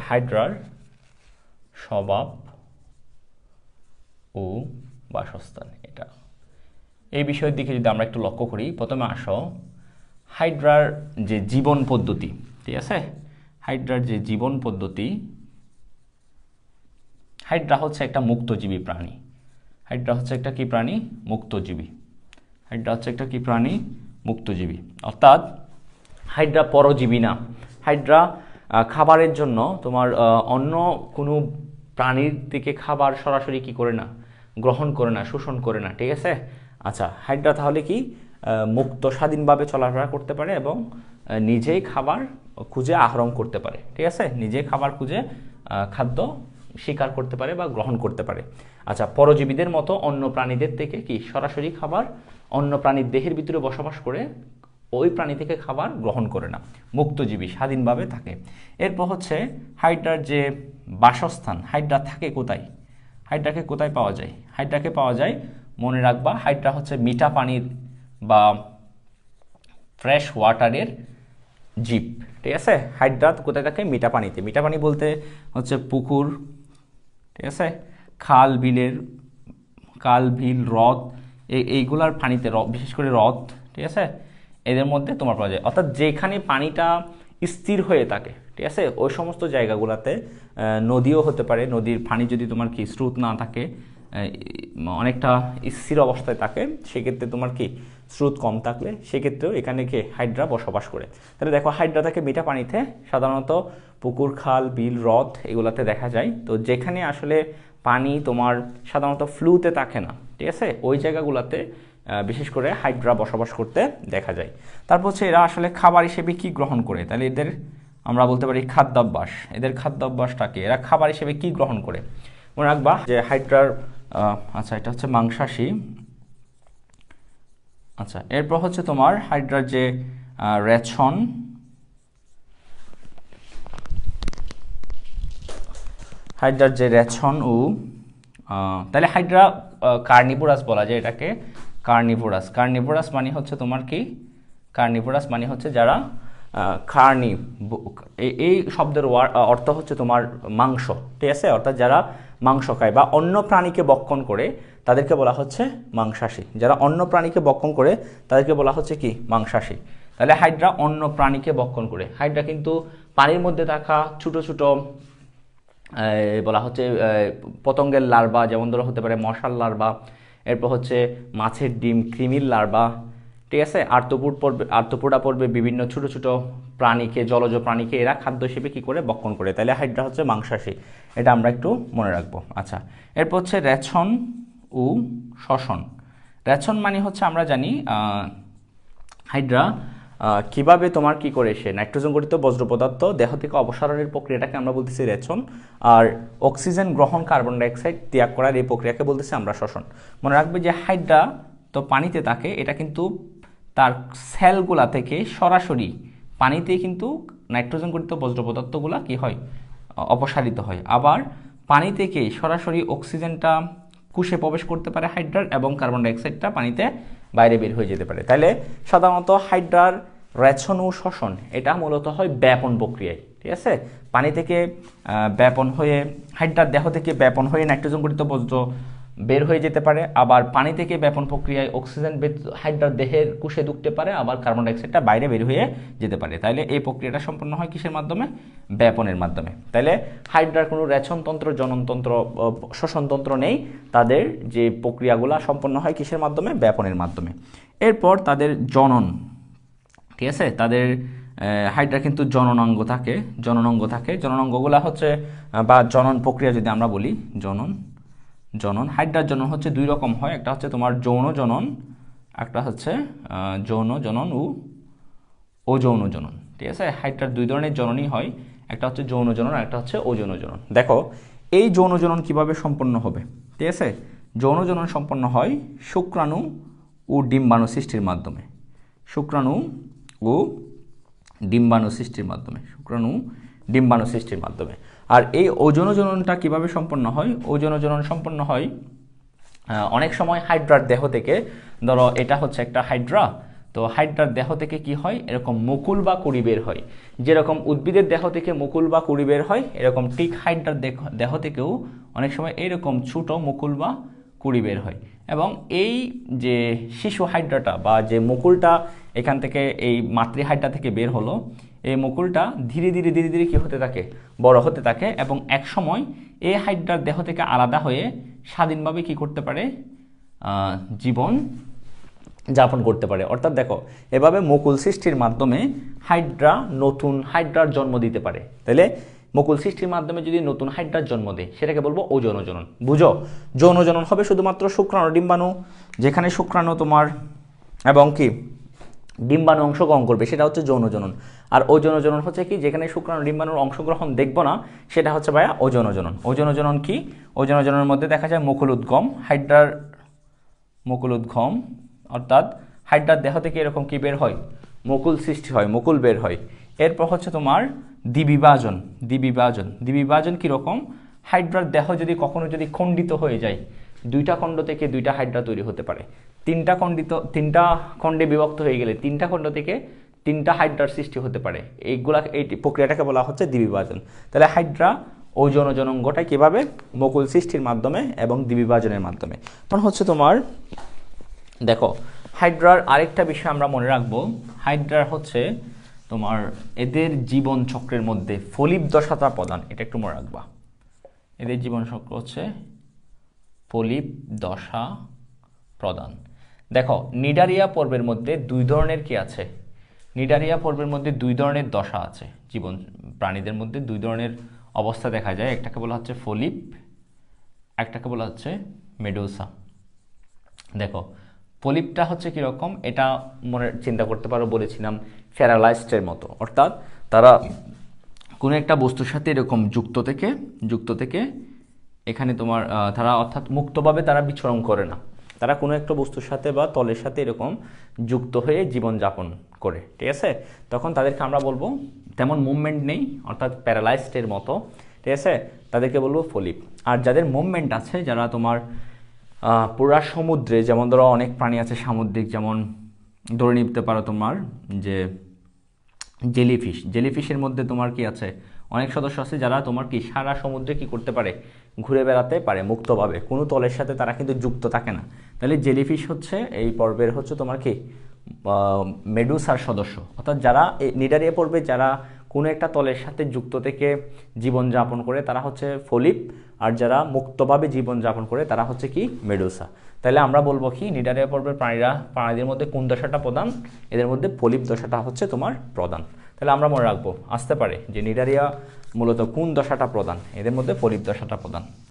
হাইড্রার স্বভাব ও বাসস্থান এটা। এই বিষয়ের দিকে যদি আমরা একটু লক্ষ্য করি, প্রথমে আসো, হাইড্রার যে জীবন পদ্ধতি, ঠিক আছে? হাইড্রার যে জীবন পদ্ধতি, হাইড্রা হচ্ছে একটা মুক্তজীবী প্রাণী। হাইড্রা হচ্ছে একটা কি প্রাণী? মুক্তজীবী। হাইড্রা হচ্ছে একটা কি প্রাণী? মুক্তজীবী। অর্থাৎ হাইড্রা পরজীবী না। হাইড্রা খাবারের জন্য তোমার অন্য কোনো প্রাণীর থেকে খাবার সরাসরি কি করে না, গ্রহণ করে না, শোষণ করে না, ঠিক আছে? আচ্ছা হাইড্রা তাহলে কি মুক্ত, স্বাধীনভাবে চলাফেরা করতে পারে এবং নিজেই খাবার খুঁজে আহরণ করতে পারে, ঠিক আছে? নিজে খাবার খুঁজে খাদ্য শিকার করতে পারে বা গ্রহণ করতে পারে। আচ্ছা পরজীবীদের মতো অন্য প্রাণীদের থেকে কি সরাসরি খাবার, অন্য প্রাণীর দেহের ভিতরে বসবাস করে ওই প্রাণী থেকে খাবার গ্রহণ করে না, মুক্তজীবী, স্বাধীনভাবে থাকে। এরপর হচ্ছে হাইড্রার যে বাসস্থান হাইড্রা থাকে কোথায়? হাইড্রাকে কোথায় পাওয়া যায়? হাইড্রাকে পাওয়া যায়, মনে রাখবা হাইড্রা হচ্ছে মিঠা পানির বা ফ্রেশ ওয়াটারের জীব, ঠিক আছে? হাইড্রা কোথায় থাকে? মিঠা পানিতে। মিঠা পানি বলতে হচ্ছে পুকুর, ঠিক আছে? খাল, বিলের খাল বিল, হ্রদ এই এইগুলার পানিতে বিশেষ করে হ্রদ, ঠিক আছে? এদের মধ্যে তোমার পাওয়া যায়। অর্থাৎ যেখানে পানিটা স্থির হয়ে থাকে, ঠিক আছে? ওই সমস্ত জায়গাগুলোতে নদীও হতে পারে। নদীর পানি যদি তোমার কি স্রোত না থাকে অনেকটা স্থির অবস্থায় থাকে, সেক্ষেত্রে তোমার কি স্রোত কম থাকলে সেক্ষেত্রেও এখানে কি হাইড্রা বসবাস করে। তাহলে দেখো, হাইড্রা থাকে মিঠা পানিতে। সাধারণত পুকুর, খাল, বিল, হ্রদ এগুলাতে দেখা যায়। তো যেখানে আসলে পানি তোমার সাধারণত ফ্লুতে থাকে না, ঠিক আছে? ওই জায়গাগুলোতে বিশেষ করে হাইড্রা বসবাস করতে দেখা যায়। তারপর হচ্ছে এরা আসলে খাবার হিসেবে কি গ্রহণ করে? তাহলে এদের, আমরা বলতে পারি খাদ্যাভ্যাস। এদের খাদ্যাভ্যাসটাকে এরা খাবার হিসেবে কি গ্রহণ করে? মনে রাখবা যে হাইড্রার আচ্ছা এটা হচ্ছে মাংসাশী। আচ্ছা এরপর হচ্ছে তোমার হাইড্রার যে রেছন হাইড্রার যে রেছন ও তাহলে হাইড্রা কার্নিভোরাস বলা যায় এটাকে। কার্নিভোরাস কার্নিভোরাস মানে হচ্ছে তোমার কি? কার্নিভোরাস মানে হচ্ছে যারা কার্নি এই- শব্দের অর্থ হচ্ছে তোমার মাংস। ঠিক আছে? অর্থাৎ যারা মাংস খায় বা অন্য প্রাণীকে বক্ষণ করে, তাদেরকে বলা হচ্ছে মাংসাশী। যারা অন্য প্রাণীকে বক্ষণ করে, তাদেরকে বলা হচ্ছে কি? মাংসাশী। তাহলে হাইড্রা অন্য প্রাণীকে বক্ষণ করে। হাইড্রা কিন্তু পানির মধ্যে থাকা ছোট ছোট বলা হচ্ছে পতঙ্গের লার্ভা, যেমন ধরো হতে পারে মশার লার্ভা এরপর হচ্ছে মাছের ডিম ক্রিমির লার্বা ঠিক আছে? আর্তপুর পর্বে, আর্তপুরা পর্বে বিভিন্ন ছোট ছোট প্রাণীকে, জলজ প্রাণীকে এরা খাদ্য হিসেবে কী করে বক্ষণ করে? তাহলে হাইড্রা হচ্ছে মাংসাশী। এটা আমরা একটু মনে রাখব। আচ্ছা এরপর হচ্ছে রেছন ও শ্বসন রেছন মানে হচ্ছে আমরা জানি হাইড্রা কীভাবে তোমার কি করে সে নাইট্রোজেন গঠিত বজ্র পদার্থ দেহ থেকে অপসারণের প্রক্রিয়াটাকে আমরা বলতেছি রেচন, আর অক্সিজেন গ্রহণ কার্বন ডাইঅক্সাইড ত্যাগ করার এই প্রক্রিয়াকে বলতেছি আমরা শ্বসন। মনে রাখবে যে হাইড্রা তো পানিতে থাকে, এটা কিন্তু তার সেলগুলা থেকে সরাসরি পানিতে কিন্তু নাইট্রোজেন গঠিত বজ্র পদার্থগুলা কি হয়? অপসারিত হয়। আবার পানি থেকে সরাসরি অক্সিজেনটা কুশে প্রবেশ করতে পারে হাইড্রার এবং কার্বন ডাইঅক্সাইডটা পানিতে বাইরে বের হয়ে যেতে পারে। তাহলে সাধারণত হাইড্রার রেছন ও শোষণ এটা মূলত হয় ব্যাপন প্রক্রিয়ায়, ঠিক আছে? পানি থেকে ব্যাপন হয়ে, হাইড্রার দেহ থেকে ব্যাপন হয়ে নাইট্রোজেন গঠিত বজ্র বের হয়ে যেতে পারে, আবার পানি থেকে ব্যাপন প্রক্রিয়ায় অক্সিজেন হাইড্রার দেহের কুষে ঢুকতে পারে, আবার কার্বন ডাইঅক্সাইডটা বাইরে বের হয়ে যেতে পারে। তাইলে এই প্রক্রিয়াটা সম্পন্ন হয় কিসের মাধ্যমে? ব্যাপনের মাধ্যমে। তাইলে হাইড্রার কোনো রেচনতন্ত্র জননতন্ত্র শোষণতন্ত্র নেই। তাদের যে প্রক্রিয়াগুলো সম্পন্ন হয় কিসের মাধ্যমে? ব্যাপনের মাধ্যমে। এরপর তাদের জনন, ঠিক আছে? তাদের হাইড্রা কিন্তু জননাঙ্গ থাকে জননাঙ্গ থাকে। জননাঙ্গগুলা হচ্ছে, বা জনন প্রক্রিয়া যদি আমরা বলি, জনন জনন হাইড্রার জনন হচ্ছে দুই রকম হয়, একটা হচ্ছে তোমার যৌন জনন, একটা হচ্ছে যৌন জনন ও অযৌন জনন, ঠিক আছে? হাইড্রার দুই ধরনের জননই হয়, একটা হচ্ছে যৌন জনন আর একটা হচ্ছে অযৌন জনন। দেখো, এই যৌন জনন কীভাবে সম্পন্ন হবে, ঠিক আছে? যৌন জনন সম্পন্ন হয় শুক্রাণু ও ডিম্বাণু সৃষ্টির মাধ্যমে। শুক্রাণু ও ডিম্বাণু সৃষ্টির মাধ্যমে, শুক্রাণু ডিম্বাণু সৃষ্টির মাধ্যমে। আর এই ওজন জননটা কীভাবে সম্পন্ন হয়? ওজন জনন সম্পন্ন হয় অনেক সময় হাইড্রার দেহ থেকে। ধরো, এটা হচ্ছে একটা হাইড্রা। তো হাইড্রার দেহ থেকে কি হয়? এরকম মুকুল বা কুড়ি বের হয়। যেরকম উদ্ভিদের দেহ থেকে মুকুল বা কুড়ি বের হয়, এরকম টিক হাইড্রার দেহ থেকেও অনেক সময় এরকম ছোট মুকুল বা কুড়ি বের হয়। এবং এই যে শিশু হাইড্রাটা বা যে মুকুলটা এখান থেকে এই মাতৃ হাইড্রা থেকে বের হলো এই মুকুলটা ধীরে ধীরে ধীরে ধীরে কী হতে থাকে? বড় হতে থাকে এবং এক সময় এই হাইড্রার দেহ থেকে আলাদা হয়ে স্বাধীনভাবে কি করতে পারে? জীবন যাপন করতে পারে। অর্থাৎ দেখো, এভাবে মুকুল সৃষ্টির মাধ্যমে হাইড্রা নতুন হাইড্রার জন্ম দিতে পারে। তাহলে মুকুল সৃষ্টির মাধ্যমে যদি নতুন হাইড্রার জন্ম দেয়, সেটাকে বলব ওজনজনন বুঝো? যৌনজনন হবে শুধুমাত্র শুক্রাণু, ডিম্বাণু, যেখানে শুক্রাণু তোমার, এবং কি? ডিম্বাণু অংশগ্রহণ করবে, সেটা হচ্ছে যৌনজনন আর ওজনজনন হচ্ছে কি? যেখানে শুক্রাণু ডিম্বাণুর অংশগ্রহণ দেখব না, সেটা হচ্ছে ভাইয়া ওজনজনন ওজনজনন কি? ওজনজননের মধ্যে দেখা যায় মুকুল উদ্গম, হাইড্রার মুকুল উদ্গম, অর্থাৎ হাইড্রার দেহ থেকে এরকম কি বের হয়? মুকুল সৃষ্টি হয়, মুকুল বের হয়। এরপর হচ্ছে তোমার দ্বিবিভাজন দ্বিবিভাজন। দ্বিবিভাজন কীরকম হাইড্রার দেহ যদি কখনো যদি খণ্ডিত হয়ে যায়, দুইটা খণ্ড থেকে দুইটা হাইড্রা তৈরি হতে পারে। তিনটা খণ্ডিত, তিনটা খণ্ডে বিভক্ত হয়ে গেলে তিনটা খণ্ড থেকে তিনটা হাইড্রার সৃষ্টি হতে পারে। এইগুলা এই প্রক্রিয়াটাকে বলা হচ্ছে দ্বিবিভাজন। তাহলে হাইড্রা ওজনজনন ঘটায় কীভাবে মুকুল সৃষ্টির মাধ্যমে এবং দ্বিবিভাজনের মাধ্যমে? এখন হচ্ছে তোমার, দেখো, হাইড্রার আরেকটা বিষয় আমরা মনে রাখব। হাইড্রার হচ্ছে তোমার এদের জীবন চক্রের মধ্যে ফলিপ দশাতা প্রদান। এটা একটু মনে রাখবা। এদের জীবন চক্র হচ্ছে ফলিপ দশা প্রদান। দেখো, নিডারিয়া পর্বের মধ্যে দুই ধরনের কি আছে? নিডারিয়া পর্বের মধ্যে দুই ধরনের দশা আছে। জীবন, প্রাণীদের মধ্যে দুই ধরনের অবস্থা দেখা যায়। একটাকে বলা হচ্ছে ফলিপ, একটাকে বলা হচ্ছে মেডোসা। দেখো পলিপটা হচ্ছে কীরকম? এটা মনে চিন্তা করতে পারো, বলেছিলাম ফ্যারালাইস্টের মতো। অর্থাৎ তারা কোনো একটা বস্তুর সাথে এরকম যুক্ত থেকে যুক্ত থেকে এখানে তোমার তারা অর্থাৎ মুক্তভাবে তারা বিচরণ করে না। তারা কোনো একটা বস্তুর সাথে বা তলের সাথে এরকম যুক্ত হয়ে জীবনযাপন করে, ঠিক আছে? তখন তাদেরকে আমরা বলব, তেমন মুভমেন্ট নেই, অর্থাৎ প্যারালাইজডের মতো, ঠিক আছে? তাদেরকে বলব ফলিপ। আর যাদের মুভমেন্ট আছে, যারা তোমার পুরা সমুদ্রে, যেমন ধরো অনেক প্রাণী আছে সামুদ্রিক, যেমন ধরে নিতে পারো তোমার যে জেলিফিশ জেলিফিশের মধ্যে তোমার কি আছে? অনেক সদস্য আছে যারা তোমার কি সারা সমুদ্রে কি করতে পারে? ঘুরে বেড়াতে পারে মুক্তভাবে। কোনো তলের সাথে তারা কিন্তু যুক্ত থাকে না। তাহলে জেলিফিশ হচ্ছে, এই পর্বের হচ্ছে তোমার কি? মেডুসার সদস্য। অর্থাৎ যারা নিডারিয়া পর্বে যারা কোনো একটা তলের সাথে যুক্ত থেকে জীবনযাপন করে, তারা হচ্ছে ফলিপ। আর যারা মুক্তভাবে জীবনযাপন করে, তারা হচ্ছে কি? মেডুসা। তাহলে আমরা বলব কি, নিডারিয়া পর্বের প্রাণীরা, প্রাণীদের মধ্যে কোন দশাটা প্রধান? এদের মধ্যে ফলিপ দশাটা হচ্ছে তোমার প্রধান। তাহলে আমরা মনে রাখব, আসতে পারে যে নিডারিয়া মূলত কোন দশাটা প্রধান? এদের মধ্যে পলিপ দশাটা প্রধান।